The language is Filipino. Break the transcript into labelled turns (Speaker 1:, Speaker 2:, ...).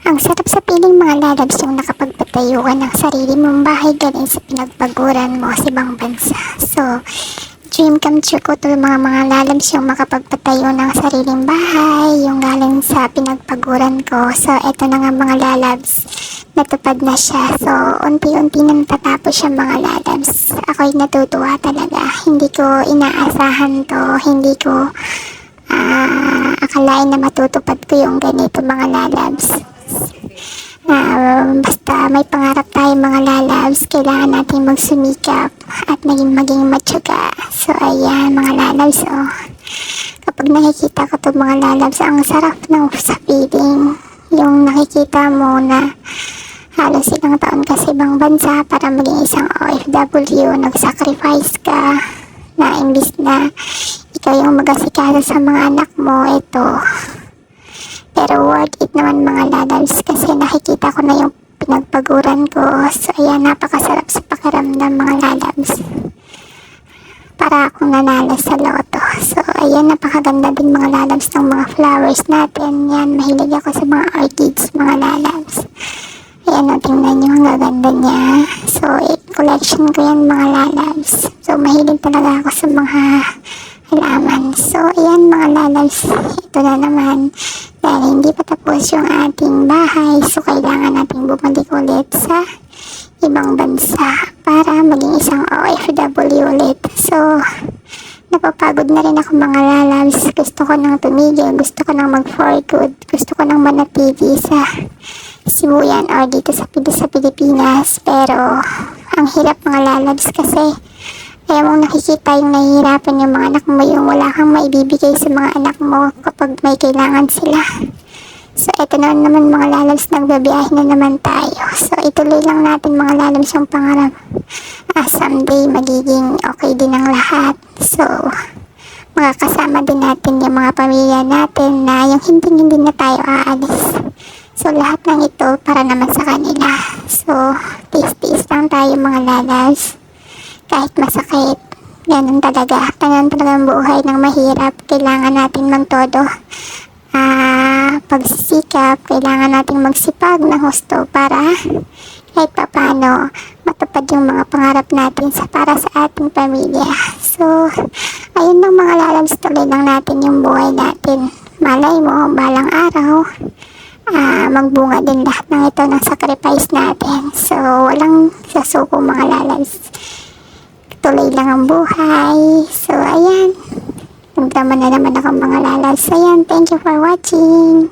Speaker 1: Ang sarap sa piling mga lalabs yung nakapagpatayo ka ng sarili mong bahay galing sa pinagpaguran mo sa ibang bansa. So, dream come true ko to mga mga lalabs yung makapagpatayo ng sariling bahay, yung galing sa pinagpaguran ko. So, eto na nga mga lalabs, natupad na siya. So, unti-unti na natatapos siya mga lalabs. Ako'y natutuwa talaga. Hindi ko inaasahan to, hindi ko ah akalain na matutupad ko yung ganito mga lalabs na basta may pangarap tayo mga lalabs, kailangan natin magsumikap at naging maging matyaga. So ayan mga lalabs, oh. Kapag nakikita ko to mga lalabs, ang sarap ng sa feeling. Yung nakikita mo na halos ilang taon ka sa ibang bansa para maging isang OFW, nag-sacrifice ka na imbis na ikaw yung mag-asikasa sa mga anak mo, ito, pero worth it naman mga lalabs kasi nakikita ko na yung pinagpaguran ko. So ayan, napakasarap sa pakiramdam mga lalabs. Para akong nanalo sa loto. So ayan, napakaganda din mga lalabs ng mga flowers natin. Yan, mahilig ako sa mga orchids mga lalabs. Ayan, o, tingnan nyo, ang gaganda niya. So, eh, collection ko yan mga lalabs. So, mahilig talaga ako sa mga halaman. So, ayan mga lalabs. Ito na naman. Dahil hindi pa tapos yung ating bahay. So, kailangan nating bumalik ulit sa ibang bansa para maging isang OFW ulit. So, napapagod na rin ako mga lalabs. Gusto ko nang tumigil. Gusto ko nang mag for good. Gusto ko nang manatili sa Sibuyan or dito sa, sa Pilipinas. Pero, ang hirap mga lalabs kasi kaya mong nakikita yung nahihirapan yung mga anak mo, yung wala kang maibibigay sa mga anak mo kapag may kailangan sila. So, eto na naman mga lalabs, nagbabiyahe na naman tayo. So, ituloy lang natin mga lalabs yung pangarap. Ah, someday, magiging okay din ang lahat. So, makakasama din natin yung mga pamilya natin na yung hindi-hindi na tayo aalis. So, lahat ng ito para naman sa kanila. So, tiis-tiis lang tayo mga lalabs kahit masakit. Ganun talaga. Ganun talaga ang buhay ng mahirap. Kailangan natin magtodo. Ah, pagsisikap, kailangan natin magsipag ng husto para kahit papano matupad yung mga pangarap natin sa para sa ating pamilya. So, ayun lang mga lalabs tuloy lang natin yung buhay natin. Malay mo, balang araw, ah, magbunga din lahat ng ito ng sacrifice natin. So, walang sasuko mga lalabs tuloy lang ang buhay. So, ayan. Nagdrama na naman ako mga lalas. Ayan, thank you for watching.